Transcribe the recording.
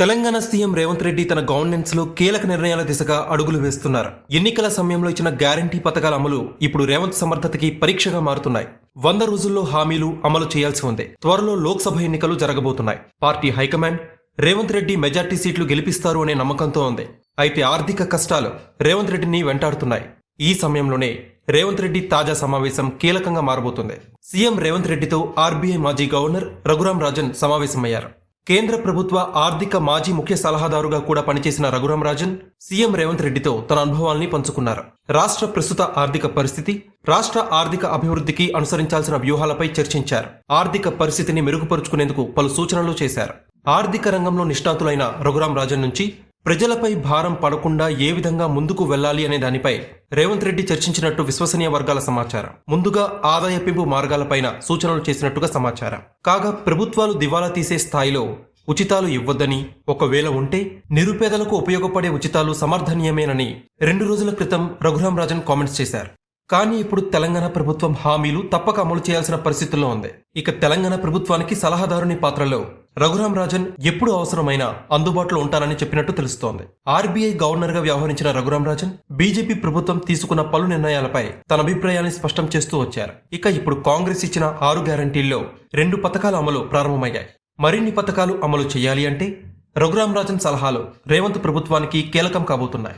Telangana CM Revanth Reddy తన గవర్నెన్స్లో కీలక నిర్ణయాల దిశగా అడుగులు వేస్తున్నారు. ఎన్నికల సమయంలో ఇచ్చిన గ్యారంటీ పథకాల అమలు ఇప్పుడు రేవంత్ సమర్థతకి పరీక్షగా మారుతున్నాయి. వంద రోజుల్లో హామీలు అమలు చేయాల్సి ఉంది. త్వరలో లోక్సభ ఎన్నికలు జరగబోతున్నాయి. Party high command Revanth Reddy majority సీట్లు గెలిపిస్తారు అనే నమ్మకంతో ఉంది. అయితే ఆర్థిక కష్టాలు రేవంత్ రెడ్డిని వెంటాడుతున్నాయి. ఈ సమయంలోనే రేవంత్ రెడ్డి తాజా సమావేశం కీలకంగా మారబోతుంది. సీఎం రేవంత్ రెడ్డితో ఆర్బీఐ మాజీ గవర్నర్ రఘురాం రాజన్ సమావేశమయ్యారు. కేంద్ర ప్రభుత్వ ఆర్థిక మాజీ ముఖ్య సలహాదారుగా కూడా పనిచేసిన రఘురాం రాజన్ సీఎం రేవంత్ రెడ్డితో తన అనుభవాల్ని పంచుకున్నారు. రాష్ట్ర ప్రస్తుత ఆర్థిక పరిస్థితి రాష్ట్ర ఆర్థిక అభివృద్ధికి అనుసరించాల్సిన వ్యూహాలపై చర్చించారు. ఆర్థిక పరిస్థితిని మెరుగుపరుచుకునేందుకు పలు సూచనలు చేశారు. ఆర్థిక రంగంలో నిష్ణాతులైన రఘురాం రాజన్ నుంచి ప్రజలపై భారం పడకుండా ఏ విధంగా ముందుకు వెళ్ళాలి అనే దానిపై రేవంత్ రెడ్డి చర్చించినట్టు విశ్వసనీయ వర్గాల సమాచారం. ముందుగా ఆదాయ పెంపు మార్గాలపైన సూచనలు చేసినట్టుగా సమాచారం. కాగా ప్రభుత్వాలు దివాలా తీసే స్థాయిలో ఉచితాలు ఇవ్వద్దని ఒకవేళ ఉంటే నిరుపేదలకు ఉపయోగపడే ఉచితాలు సమర్థనీయమేనని రెండు రోజుల క్రితం రఘురాం రాజన్ కామెంట్స్ చేశారు. కానీ ఇప్పుడు తెలంగాణ ప్రభుత్వం హామీలు తప్పక అమలు చేయాల్సిన పరిస్థితుల్లో ఉంది. ఇక తెలంగాణ ప్రభుత్వానికి సలహాదారుని పాత్రలో రఘురాం రాజన్ ఎప్పుడు అవసరమైనా అందుబాటులో ఉంటానని చెప్పినట్టు తెలుస్తోంది. ఆర్బీఐ గవర్నర్గా వ్యవహరించిన రఘురాం రాజన్ బీజేపీ ప్రభుత్వం తీసుకున్న పలు నిర్ణయాలపై తన అభిప్రాయాన్ని స్పష్టం చేస్తూ వచ్చారు. ఇక ఇప్పుడు కాంగ్రెస్ ఇచ్చిన ఆరు గ్యారంటీల్లో రెండు పథకాల అమలు ప్రారంభమయ్యాయి. మరిన్ని పథకాలు అమలు చేయాలి అంటే రఘురాం రాజన్ సలహాలు రేవంత్ ప్రభుత్వానికి కీలకం కాబోతున్నాయి.